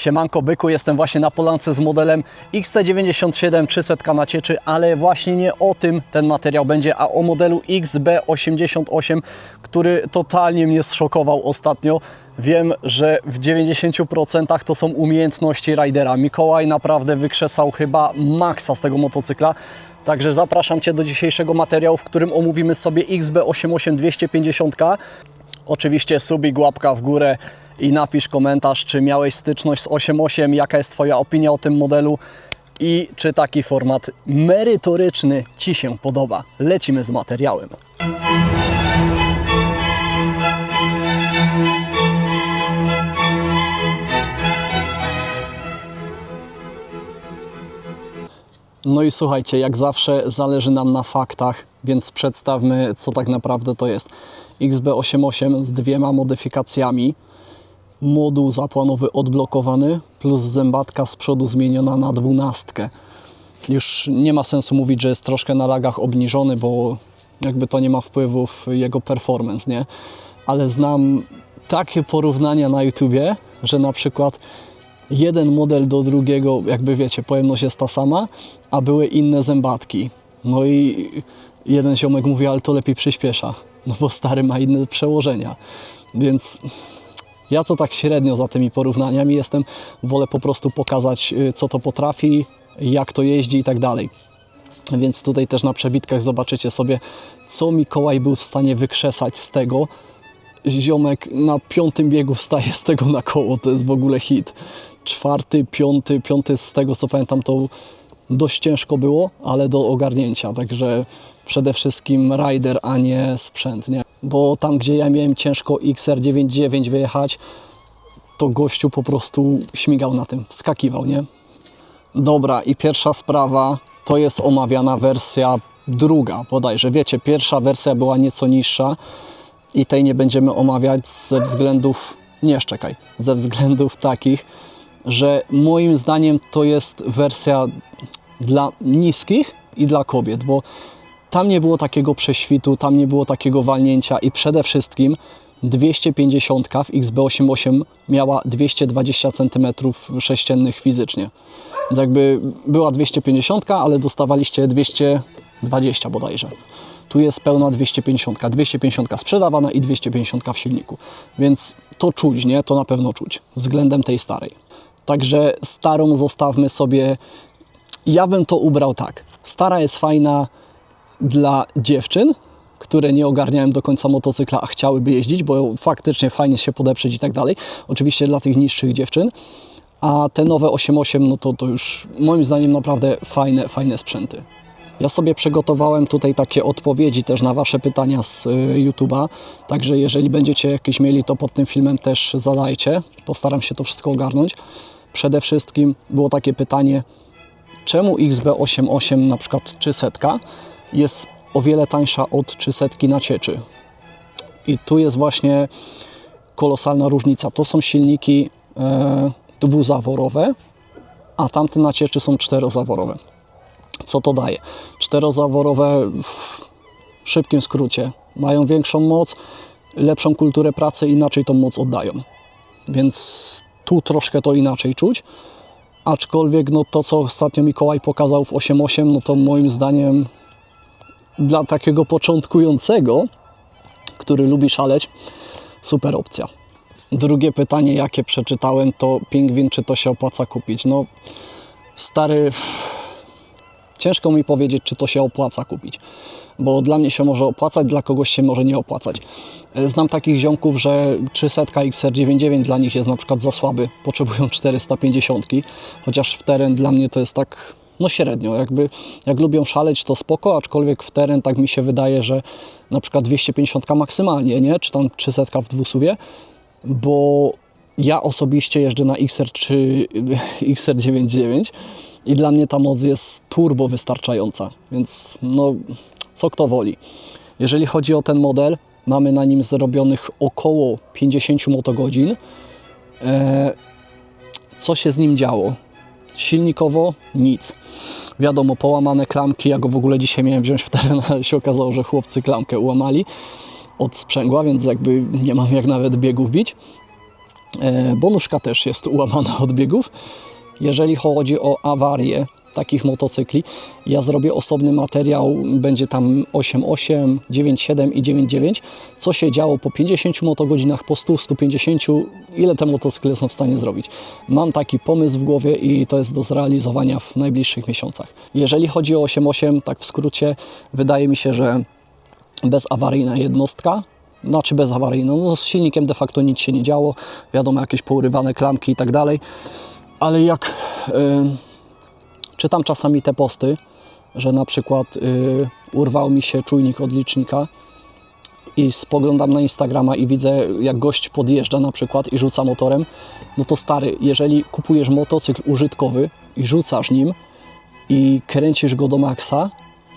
Siemanko Byku, jestem właśnie na Polance z modelem XT97 300 na cieczy, ale właśnie nie o tym ten materiał będzie, a o modelu XB88, który totalnie mnie zszokował ostatnio. Wiem, że w 90% to są umiejętności ridera. Mikołaj naprawdę wykrzesał chyba maksa z tego motocykla. Także zapraszam Cię do dzisiejszego materiału, w którym omówimy sobie XB88 250. Oczywiście subik, łapka w górę i napisz komentarz, czy miałeś styczność z 8.8, jaka jest Twoja opinia o tym modelu i czy taki format merytoryczny Ci się podoba. Lecimy z materiałem. No i słuchajcie, jak zawsze zależy nam na faktach, więc przedstawmy, co tak naprawdę to jest. XB88 z dwiema modyfikacjami. Moduł zapłanowy odblokowany, plus zębatka z przodu zmieniona na dwunastkę. Już nie ma sensu mówić, że jest troszkę na lagach obniżony, bo jakby to nie ma wpływu w jego performance, nie? Ale znam takie porównania na YouTubie, że na przykład jeden model do drugiego, jakby wiecie, pojemność jest ta sama, a były inne zębatki. No i jeden ziomek mówi, ale to lepiej przyspiesza, no bo stary ma inne przełożenia. Więc ja to tak średnio za tymi porównaniami jestem, wolę po prostu pokazać, y, co to potrafi, jak to jeździ i tak dalej. Więc tutaj też na przebitkach zobaczycie sobie, co Mikołaj był w stanie wykrzesać z tego. Ziomek na piątym biegu wstaje z tego na koło, to jest w ogóle hit. Czwarty, piąty, piąty z tego co pamiętam to dość ciężko było, ale do ogarnięcia, także przede wszystkim rider, a nie sprzęt, nie? Bo tam, gdzie ja miałem ciężko XR99 wyjechać, to gościu po prostu śmigał na tym, wskakiwał, nie? Dobra, i pierwsza sprawa to jest omawiana wersja druga, bodajże. Wiecie, pierwsza wersja była nieco niższa i tej nie będziemy omawiać ze względów, nie szczekaj, ze względów takich, że moim zdaniem to jest wersja dla niskich i dla kobiet, bo tam nie było takiego prześwitu, tam nie było takiego walnięcia i przede wszystkim 250 w XB88 miała 220 cm sześciennych fizycznie. Więc jakby była 250, ale dostawaliście 220 bodajże. Tu jest pełna 250, 250 sprzedawana i 250 w silniku. Więc to czuć, nie? To na pewno czuć względem tej starej. Także starą zostawmy sobie. Ja bym to ubrał tak. Stara jest fajna dla dziewczyn, które nie ogarniają do końca motocykla, a chciałyby jeździć, bo faktycznie fajnie się podeprzeć i tak dalej. Oczywiście dla tych niższych dziewczyn. A te nowe 8.8, no to, to już moim zdaniem naprawdę fajne, fajne sprzęty. Ja sobie przygotowałem tutaj takie odpowiedzi też na Wasze pytania z y, YouTube'a, także jeżeli będziecie jakieś mieli, to pod tym filmem też zadajcie. Postaram się to wszystko ogarnąć. Przede wszystkim było takie pytanie, czemu XB88 na przykład 300 jest o wiele tańsza od 300 na cieczy. I tu jest właśnie kolosalna różnica. To są silniki e, dwuzaworowe, a tamte na cieczy są czterozaworowe. Co to daje? Czterozaworowe w szybkim skrócie mają większą moc, lepszą kulturę pracy, inaczej tą moc oddają. Więc tu troszkę to inaczej czuć. Aczkolwiek no to, co ostatnio Mikołaj pokazał w 8.8, no to moim zdaniem dla takiego początkującego, który lubi szaleć, super opcja. Drugie pytanie, jakie przeczytałem, to pingwin, czy to się opłaca kupić? No, stary, ciężko mi powiedzieć, czy to się opłaca kupić, bo dla mnie się może opłacać, dla kogoś się może nie opłacać. Znam takich ziomków, że 300 XR99 dla nich jest na przykład za słaby, potrzebują 450, chociaż w teren dla mnie to jest tak no średnio, jakby jak lubią szaleć to spoko, aczkolwiek w teren tak mi się wydaje, że na przykład 250 maksymalnie, nie? Czy tam 300 w dwusuwie, bo ja osobiście jeżdżę na XR czy XR99 i dla mnie ta moc jest turbo wystarczająca, więc no co kto woli. Jeżeli chodzi o ten model, mamy na nim zarobionych około 50 motogodzin. E, co się z nim działo? Silnikowo nic. Wiadomo, połamane klamki, ja go w ogóle dzisiaj miałem wziąć w teren, ale się okazało, że chłopcy klamkę ułamali od sprzęgła, więc jakby nie mam jak nawet biegów bić. E, Bonuszka też jest ułamana od biegów. Jeżeli chodzi o awarię takich motocykli, ja zrobię osobny materiał, będzie tam 8.8, 9.7 i 9.9, co się działo po 50 motogodzinach, po 100, 150, ile te motocykle są w stanie zrobić. Mam taki pomysł w głowie i to jest do zrealizowania w najbliższych miesiącach. Jeżeli chodzi o 8.8, tak w skrócie, wydaje mi się, że bezawaryjna jednostka, znaczy bezawaryjna, no z silnikiem de facto nic się nie działo, wiadomo, jakieś pourywane klamki i tak dalej, ale jak y, czytam czasami te posty, że na przykład y, urwał mi się czujnik od licznika i spoglądam na Instagrama i widzę, jak gość podjeżdża na przykład i rzuca motorem, no to stary, jeżeli kupujesz motocykl użytkowy i rzucasz nim i kręcisz go do maksa,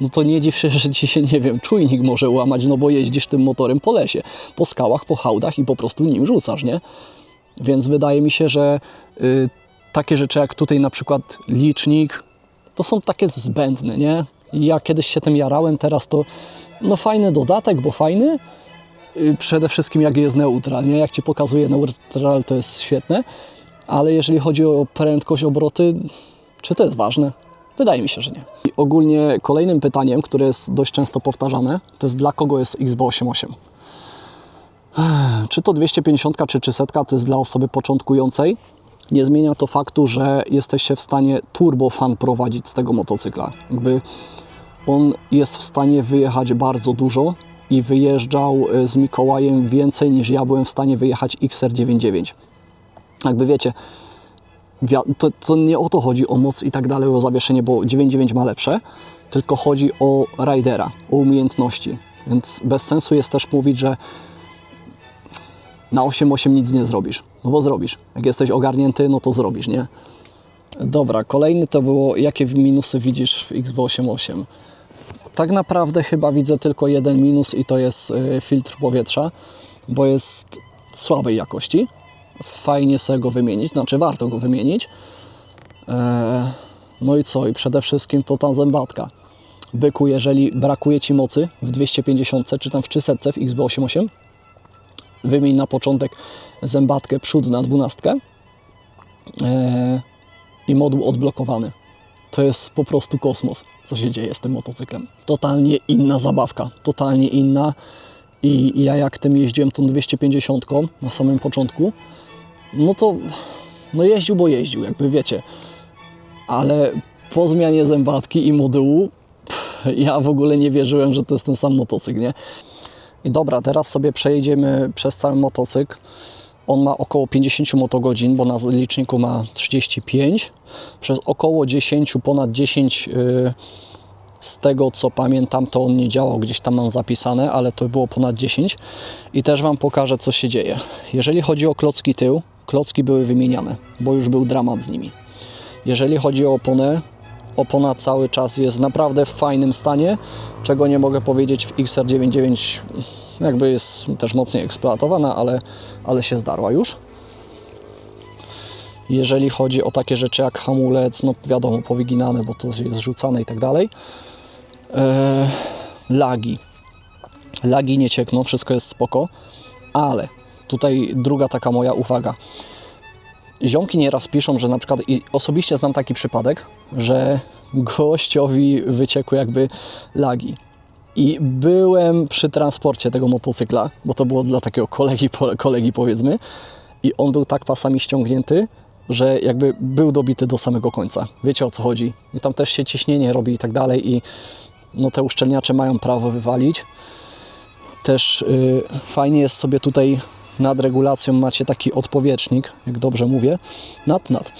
no to nie dziw się, że ci się, nie wiem, czujnik może łamać, no bo jeździsz tym motorem po lesie, po skałach, po hałdach i po prostu nim rzucasz, nie? Więc wydaje mi się, że y, takie rzeczy jak tutaj na przykład licznik, to są takie zbędne, nie? Ja kiedyś się tym jarałem, teraz to no fajny dodatek, bo fajny. Y, Przede wszystkim jak jest neutral, nie? Jak Ci pokazuje neutral, to jest świetne. Ale jeżeli chodzi o prędkość obroty, czy to jest ważne? Wydaje mi się, że nie. I ogólnie kolejnym pytaniem, które jest dość często powtarzane, to jest dla kogo jest XB88? Czy to 250 czy 300 to jest dla osoby początkującej? Nie zmienia to faktu, że jesteście w stanie turbofan prowadzić z tego motocykla. Jakby on jest w stanie wyjechać bardzo dużo i wyjeżdżał e, z Mikołajem więcej niż ja byłem w stanie wyjechać XR99. Jakby wiecie, to, to nie o to chodzi, o moc i tak dalej, o zawieszenie, bo 9.9 ma lepsze, tylko chodzi o ridera, o umiejętności. Więc bez sensu jest też mówić, że na 8.8 nic nie zrobisz. No bo zrobisz. Jak jesteś ogarnięty, no to zrobisz, nie? Dobra, kolejny to było, jakie minusy widzisz w XB88? Tak naprawdę chyba widzę tylko jeden minus i to jest y, filtr powietrza, bo jest słabej jakości. Fajnie sobie go wymienić, znaczy warto go wymienić. Eee, no i co? I przede wszystkim to ta zębatka. Byku, jeżeli brakuje Ci mocy w 250 czy tam w 300 w XB88, wymień na początek zębatkę przód na dwunastkę eee, i moduł odblokowany. To jest po prostu kosmos, co się dzieje z tym motocyklem. Totalnie inna zabawka, totalnie inna. I ja jak tym jeździłem tą 250 na samym początku, no to no jeździł, bo jeździł, jakby wiecie. Ale po zmianie zębatki i modułu pff, ja w ogóle nie wierzyłem, że to jest ten sam motocykl, nie? I dobra, teraz sobie przejedziemy przez cały motocykl. On ma około 50 motogodzin, bo na liczniku ma 35. Przez około 10, ponad 10 yy, z tego co pamiętam, to on nie działał, gdzieś tam mam zapisane, ale to było ponad 10. I też Wam pokażę, co się dzieje. Jeżeli chodzi o klocki tył, klocki były wymieniane, bo już był dramat z nimi. Jeżeli chodzi o oponę, opona cały czas jest naprawdę w fajnym stanie, czego nie mogę powiedzieć w XR99, jakby jest też mocniej eksploatowana, ale, ale się zdarła już. Jeżeli chodzi o takie rzeczy jak hamulec, no wiadomo, powyginane, bo to jest rzucane i tak dalej. Eee, lagi. Lagi nie ciekną, wszystko jest spoko, ale tutaj druga taka moja uwaga. Ziomki nieraz piszą, że na przykład, i osobiście znam taki przypadek, że gościowi wyciekły jakby lagi. I byłem przy transporcie tego motocykla, bo to było dla takiego kolegi, kolegi powiedzmy, i on był tak pasami ściągnięty, że jakby był dobity do samego końca. Wiecie o co chodzi. I tam też się ciśnienie robi i tak dalej i no te uszczelniacze mają prawo wywalić. Też y, fajnie jest sobie tutaj nad regulacją macie taki odpowietrznik, jak dobrze mówię, nad, nad.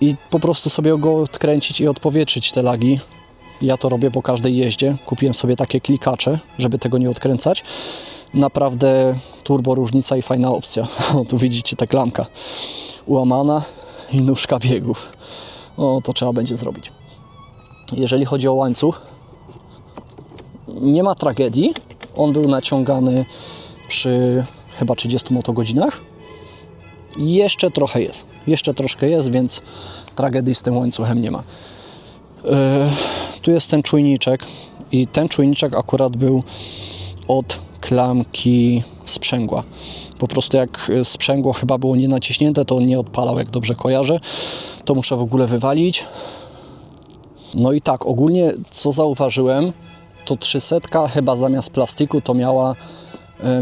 I po prostu sobie go odkręcić i odpowietrzyć te lagi. Ja to robię po każdej jeździe. Kupiłem sobie takie klikacze, żeby tego nie odkręcać. Naprawdę turbo różnica i fajna opcja. O, tu widzicie ta klamka ułamana i nóżka biegów. O, to trzeba będzie zrobić. Jeżeli chodzi o łańcuch, nie ma tragedii. On był naciągany przy chyba 30 motogodzinach. Jeszcze trochę jest. Jeszcze troszkę jest, więc tragedii z tym łańcuchem nie ma. E, tu jest ten czujniczek i ten czujniczek akurat był od klamki sprzęgła. Po prostu jak y, sprzęgło chyba było nie naciśnięte, to on nie odpalał, jak dobrze kojarzę. To muszę w ogóle wywalić. No i tak, ogólnie co zauważyłem, to 300 chyba zamiast plastiku to miała e,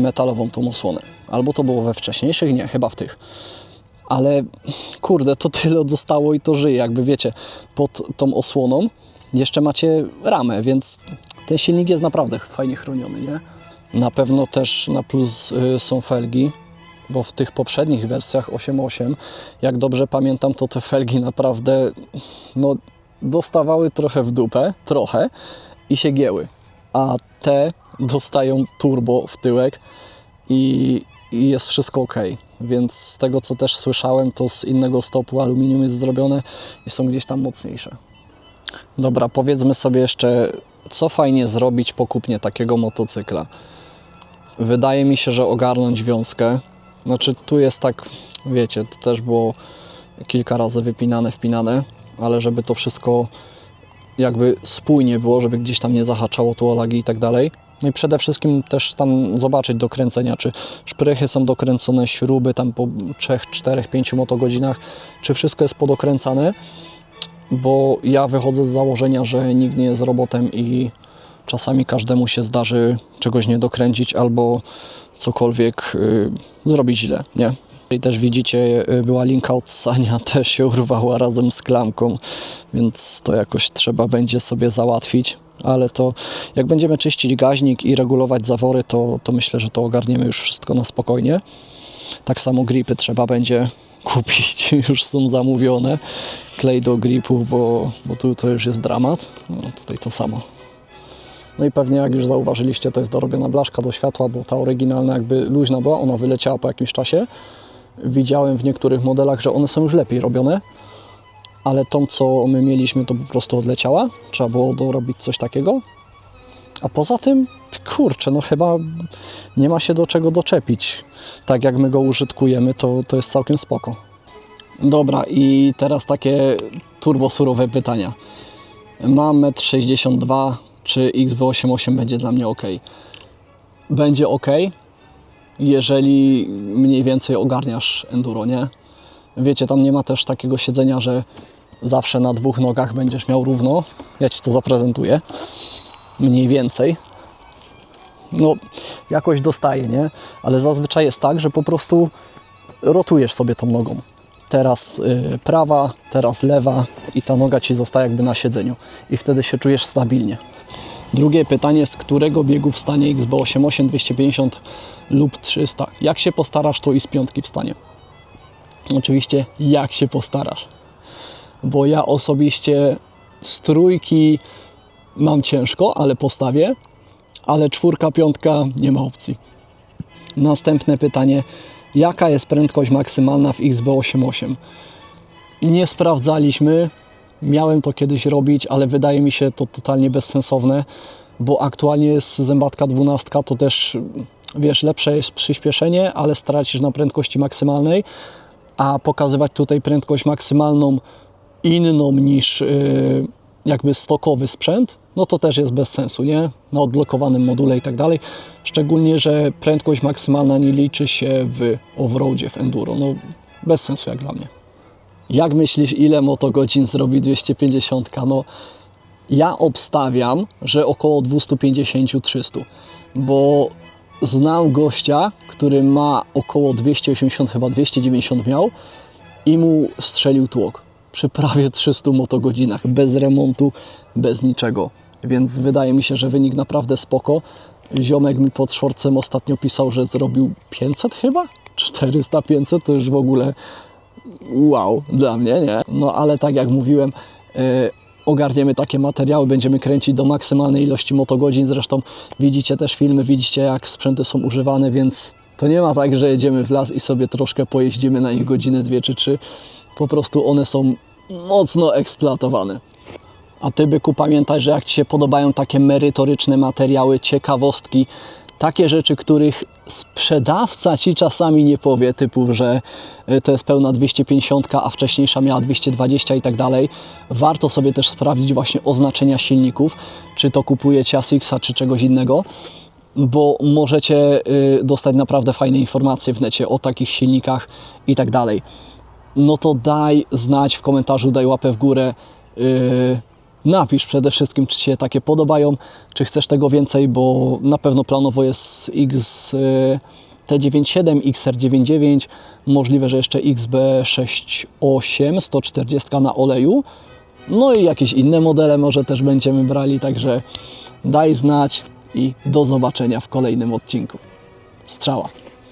metalową tą osłonę. Albo to było we wcześniejszych, nie, chyba w tych. Ale kurde, to tyle dostało i to żyje. Jakby wiecie, pod tą osłoną jeszcze macie ramę, więc ten silnik jest naprawdę fajnie chroniony, nie? Na pewno też na plus y, są felgi, bo w tych poprzednich wersjach 8.8, jak dobrze pamiętam, to te felgi naprawdę no, dostawały trochę w dupę, trochę i się gięły. A te dostają turbo w tyłek i, i jest wszystko ok. Więc z tego co też słyszałem, to z innego stopu aluminium jest zrobione i są gdzieś tam mocniejsze. Dobra, powiedzmy sobie jeszcze, co fajnie zrobić po kupnie takiego motocykla. Wydaje mi się, że ogarnąć wiązkę. Znaczy, tu jest tak, wiecie, to też było kilka razy wypinane, wpinane, ale żeby to wszystko jakby spójnie było, żeby gdzieś tam nie zahaczało tu o i tak dalej. No i przede wszystkim też tam zobaczyć do kręcenia, czy szprychy są dokręcone, śruby tam po 3, 4, 5 motogodzinach, czy wszystko jest podokręcane, bo ja wychodzę z założenia, że nikt nie jest robotem i czasami każdemu się zdarzy czegoś nie dokręcić albo cokolwiek y, zrobić źle, nie? I też widzicie, y, była linka od Sania, też się urwała razem z klamką, więc to jakoś trzeba będzie sobie załatwić. Ale to jak będziemy czyścić gaźnik i regulować zawory, to, to myślę, że to ogarniemy już wszystko na spokojnie. Tak samo gripy trzeba będzie kupić, już są zamówione. Klej do gripów, bo, bo tu to już jest dramat. No, tutaj to samo. No i pewnie jak już zauważyliście, to jest dorobiona blaszka do światła, bo ta oryginalna jakby luźna była, ona wyleciała po jakimś czasie. Widziałem w niektórych modelach, że one są już lepiej robione, ale tą, co my mieliśmy, to po prostu odleciała. Trzeba było dorobić coś takiego. A poza tym, kurczę, no chyba nie ma się do czego doczepić. Tak jak my go użytkujemy, to, to jest całkiem spoko. Dobra, i teraz takie turbosurowe pytania. Mam 1,62 m, czy XB88 będzie dla mnie ok? Będzie ok, jeżeli mniej więcej ogarniasz enduro, nie? Wiecie, tam nie ma też takiego siedzenia, że zawsze na dwóch nogach będziesz miał równo. Ja Ci to zaprezentuję. Mniej więcej. No, jakoś dostaje, nie? Ale zazwyczaj jest tak, że po prostu rotujesz sobie tą nogą. Teraz y, prawa, teraz lewa i ta noga Ci zostaje jakby na siedzeniu. I wtedy się czujesz stabilnie. Drugie pytanie, z którego biegu wstanie XB88 250 lub 300? Jak się postarasz, to i z piątki wstanie. Oczywiście, jak się postarasz. Bo ja osobiście z trójki mam ciężko, ale postawię, ale czwórka, piątka nie ma opcji. Następne pytanie, jaka jest prędkość maksymalna w XB88? Nie sprawdzaliśmy, Miałem to kiedyś robić, ale wydaje mi się to totalnie bezsensowne, bo aktualnie jest zębatka 12, to też wiesz, lepsze jest przyspieszenie, ale stracisz na prędkości maksymalnej, a pokazywać tutaj prędkość maksymalną inną niż yy, jakby stokowy sprzęt, no to też jest bez sensu, nie? Na odblokowanym module i tak dalej. Szczególnie, że prędkość maksymalna nie liczy się w offroadzie, w enduro. No bez sensu jak dla mnie. Jak myślisz, ile motogodzin zrobi 250? No, ja obstawiam, że około 250-300, bo znam gościa, który ma około 280, chyba 290 miał i mu strzelił tłok przy prawie 300 motogodzinach, bez remontu, bez niczego. Więc wydaje mi się, że wynik naprawdę spoko. Ziomek mi pod szorcem ostatnio pisał, że zrobił 500 chyba? 400-500 to już w ogóle wow dla mnie, nie? No ale tak jak mówiłem, yy, ogarniemy takie materiały, będziemy kręcić do maksymalnej ilości motogodzin. Zresztą widzicie też filmy, widzicie jak sprzęty są używane, więc to nie ma tak, że jedziemy w las i sobie troszkę pojeździmy na nich godzinę, dwie czy trzy. Po prostu one są mocno eksploatowane. A Ty, Byku, pamiętaj, że jak Ci się podobają takie merytoryczne materiały, ciekawostki, takie rzeczy, których sprzedawca Ci czasami nie powie, typu, że y, to jest pełna 250, a wcześniejsza miała 220 i tak dalej. Warto sobie też sprawdzić właśnie oznaczenia silników, czy to kupujecie Asixa, czy czegoś innego. bo możecie y, dostać naprawdę fajne informacje w necie o takich silnikach i tak dalej. No to daj znać w komentarzu, daj łapę w górę. y, Napisz przede wszystkim, czy się takie podobają, czy chcesz tego więcej, bo na pewno planowo jest X y, T97, XR99, możliwe, że jeszcze XB68 140 na oleju. No i jakieś inne modele może też będziemy brali, także daj znać i do zobaczenia w kolejnym odcinku. Strzała.